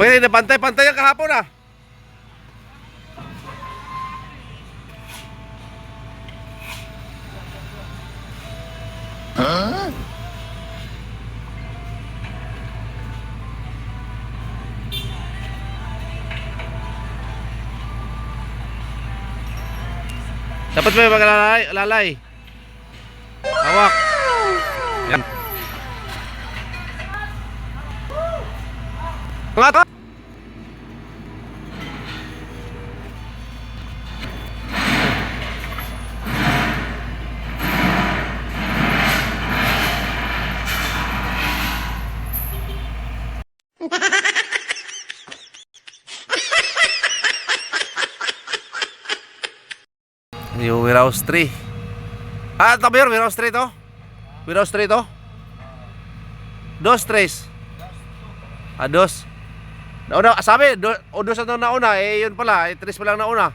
Pwede na pantay-pantay ang kahapon ah. Dapat may maglalay, lalay. Hawak. Yan. Mga Yung warehouse 3. Ah, ito ba yun? Warehouse 3 to? Warehouse 3 to? Dos, tres. Ah, dos. Nauna, sabi, do, o dos na nauna, eh yun pala, eh tres pa lang nauna.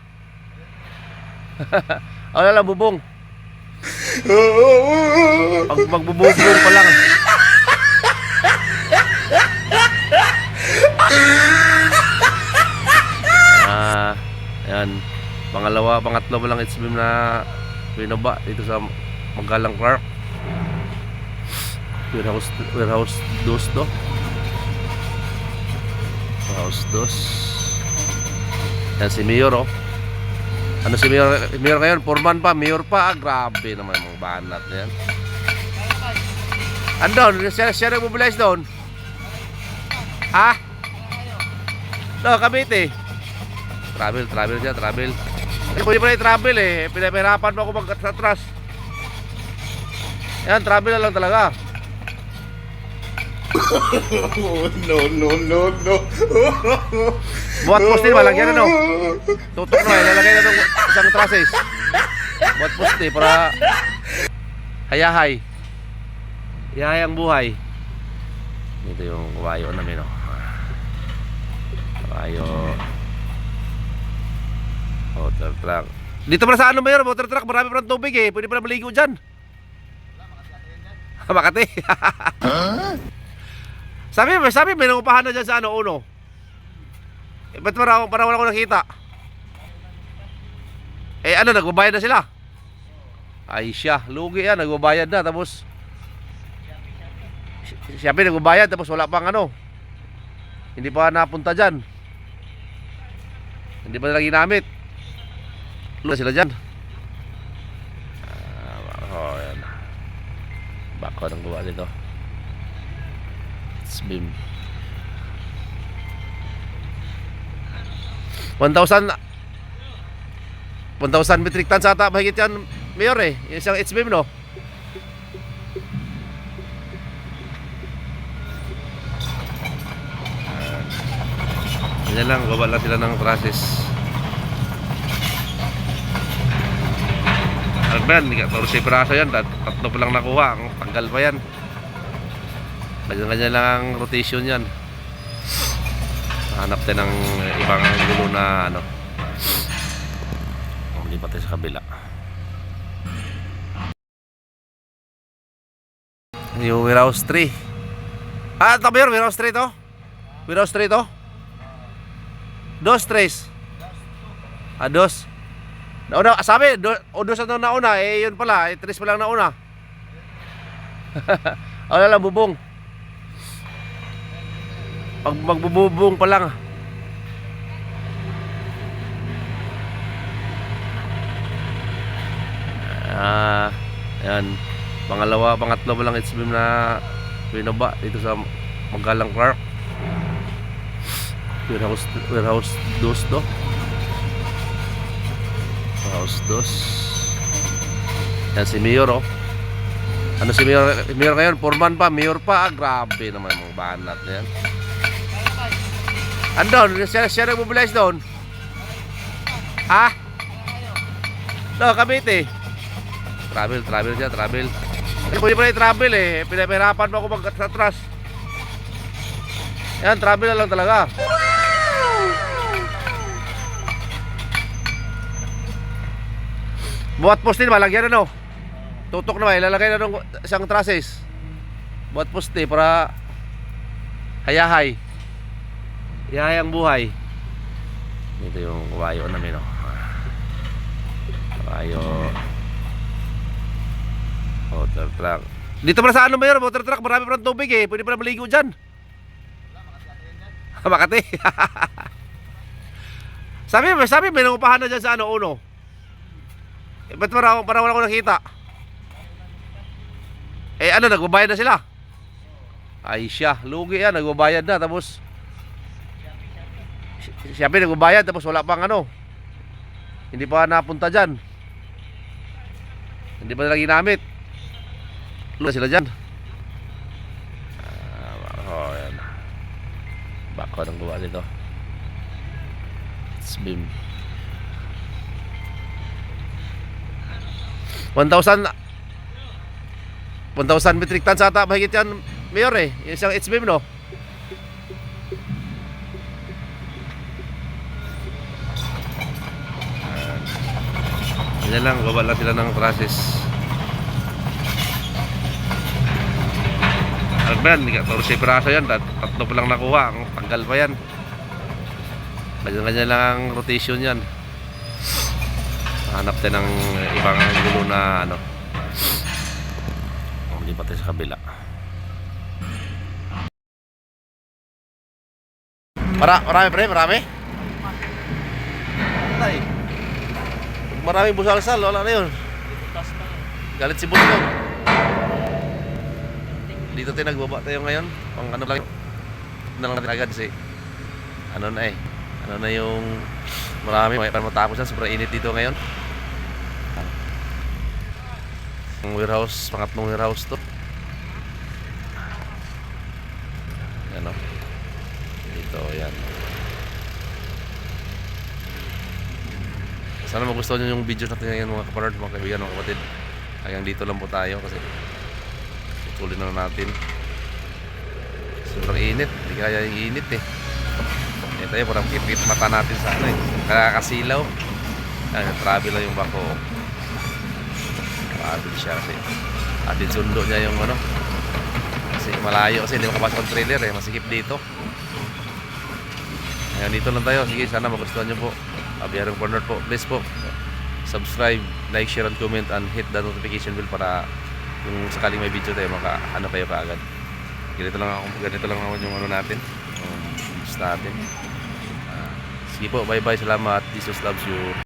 Wala lang, bubong. Pag magbububong pa lang. Ah, yan. Pangalawa, pangatlo pa lang been na binaba dito sa Magalang Clark. Warehouse, warehouse dos to. Warehouse dos. Yan si Mayor oh. Ano si Mayor? Mayor ngayon, foreman pa, Mayor pa. Ah, grabe naman mga banat na yan. Andon, siya, siya nag-mobilize doon. Ha? No, Cavite. Travel, travel siya, travel. Hindi pwede pa travel eh. Pinapahirapan mo ako mag-atras. Yan, travel na lang talaga. no, no, no, no. Buat poste ba lagyan ano? Tutok na, ilalagay na ng isang traces. Buat poste para hayahay. Hayahay ang buhay. Ito yung kawayo namin oh. Kawayo. Water truck. Dito pala sa ano ba yun? Water truck, marami pa ng tubig eh. Pwede pa na maligo dyan. Makati. sabi, sabi may nangupahan na dyan sa ano, uno. Eh, ba't para, para wala ko nakita? Eh ano, nagbabayad na sila? Ay siya, lugi yan, nagbabayad na tapos si- siya pa nagbabayad tapos wala pang ano. Hindi pa napunta dyan. Hindi pa nila ginamit. Wala sila dyan. Ah, oh, yan. Bako ng gawa nito. Been 1,000 1,000 metric tons ata mahigit yan mayor eh yung isang HBM no Ganyan lang, gawa lang sila ng process. Yan? 14 piraso yan. tat- Tatlo pa lang nakuha. Ang tanggal pa yan. Ganyan-ganyan lang ang rotation yan. Hanap tayo ng ibang gulo na ano. Malipat tayo sa kabila. Yung warehouse 3. Ah, ito ba yun? Warehouse 3 to? Warehouse 3 to? Dos, tres. Ah, dos. Nauna, sabi, do, o dos na nauna, eh yun pala, eh tres pa lang nauna. Wala lang, bubong. Pag magbububong pa lang. Ah, yan. Pangalawa, pangatlo pa lang been na binaba dito sa Magalang Clark. Warehouse, warehouse dos to. Warehouse dos. Yan si Mayor oh. Ano si Mayor? Mayor ngayon, foreman pa, Mayor pa. Ah, grabe naman mga banat na yan. Andon, siya, siya nag-mobilize doon. Ha? No, Cavite. Travel, travel siya, travel. Hindi pwede pa na travel eh. Pinapahirapan mo ako mag-atras. Yan, travel na lang talaga. Buat poste ba? Lagyan ano? Tutok na ba? Ilalagay na ng isang traces. Buat poste para hayahay. Yayang buhay. Ito yung kawayo namin, oh. Kawayo. Water truck. Dito pala sa ano mayor, water truck, marami pa ng tubig eh. Pwede pa na maligo dyan. Makati. sabi, sabi may nangupahan na dyan sa ano, uno. Eh, ba't para, para wala ko nakita? Eh, ano, nagbabayad na sila? Ay siya, lugi yan, nagbabayad na, tapos si- siya pa nagbabayad, tapos wala pang ano. Hindi pa napunta dyan. Hindi pa nila ginamit. Lula sila dyan. Ah, oh, yan. Bako nang gawa nito. Swim. 1,000 1,000 metric tons ata mahigit yan mayor eh yung isang HBM no Yan lang, gawa lang sila ng process. Ano ba yan? 14 piraso yan. Tat- Tatlo pa lang nakuha. Ang tanggal pa yan. Ganyan-ganyan lang ang rotation yan. Hanap tayo ng ibang gulo na ano. Lipat tayo sa kabila. Mara, marami pre, marami? Ay. Maraming busalsal, wala na yun. Galit si Butog. Dito tayo nagbaba tayo ngayon. Pang ano lang. Na lang natin agad si ano na eh. Ano na yung marami may matapos yan. Sobrang init dito ngayon. Ang warehouse, pangatlong warehouse to. Ano? Dito, yan. Sana magustuhan nyo yung video natin ngayon mga kaparad, mga kaibigan, mga kapatid. Hanggang dito lang po tayo kasi tutuloy na natin. Sobrang init, hindi kaya yung init eh. Ito tayo, parang kipit mata natin sa ano eh. Nakakasilaw. Ayan, travel lang yung bako. Travel siya kasi. Atin sundo niya yung ano. Kasi malayo kasi hindi makapasok ang trailer eh. Masikip dito. Ayan, dito lang tayo. Sige, sana magustuhan nyo po. Abiyarong Corner po. Please po, subscribe, like, share, and comment, and hit the notification bell para kung sakaling may video tayo, maka ano kayo kaagad. Ganito lang ako, ganito lang naman yung ano natin. Um, natin. Ah, sige po, bye bye, salamat. Jesus loves you.